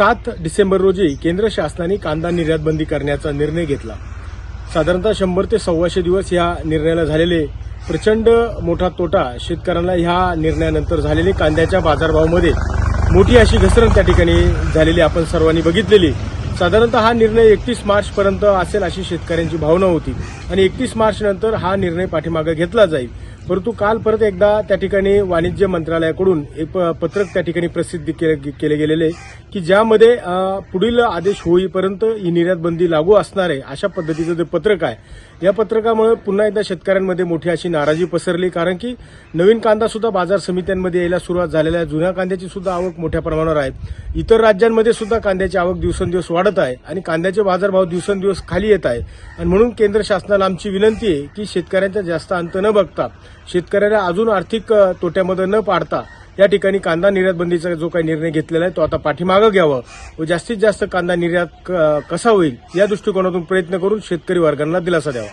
सात डिसेंबर रोजी केंद्र शासनाने कांदा निर्यात बंदी करण्याचा निर्णय घेतला. साधारणतः शंभर ते सव्वाशे दिवस या निर्णयाला झालेले प्रचंड मोठा तोटा शेतकऱ्यांना ह्या निर्णयानंतर झालेली कांद्याच्या बाजारभावामध्ये. मोठी अशी घसरण त्या ठिकाणी झालेली आपण सर्वांनी बघितलेली. साधारणतः हा निर्णय एकतीस मार्च पर्यंत असेल अशी शेतकऱ्यांची भावना होती आणि एकतीस मार्च नंतर हा निर्णय पाठीमागे घेतला जाईल. परंतु काल परत एकदा त्या ठिकाणी वाणिज्य मंत्रालयाकडून एक प- पत्रक त्या ठिकाणी प्रसिद्ध केले केले गेलेले आहे की ज्यामध्ये पुढील आदेश होईपर्यंत ही निर्यात बंदी लागू असणार आहे अशा पद्धतीचं जे पत्रक आहे या पत्रकामुळे पुन्हा एकदा शेतकऱ्यांमध्ये मोठी अशी नाराजी पसरली. कारण की नवीन कांदा सुद्धा बाजार समित्यांमध्ये यायला सुरुवात झालेल्या आहे. जुन्या कांद्याची सुद्धा आवक मोठ्या प्रमाणावर आहे. इतर राज्यांमध्ये सुद्धा कांद्याची आवक दिवसेंदिवस वाढत आहे आणि कांद्याचे बाजारभाव दिवसेंदिवस खाली येत आहे. आणि म्हणून केंद्र शासनाला आमची विनंती आहे की शेतकऱ्यांचा जास्त अंत न बघता शेतकऱ्याला अजून आर्थिक तोट्यामध्ये न पाडता या ठिकाणी कांदा निर्यात बंदीचा जो काही निर्णय घेतलेला आहे तो आता पाठीमागं घ्यावा व जास्तीत जास्त कांदा निर्यात क- कसा होईल या दृष्टिकोनातून प्रयत्न करून शेतकरी वर्गांना दिलासा द्यावा.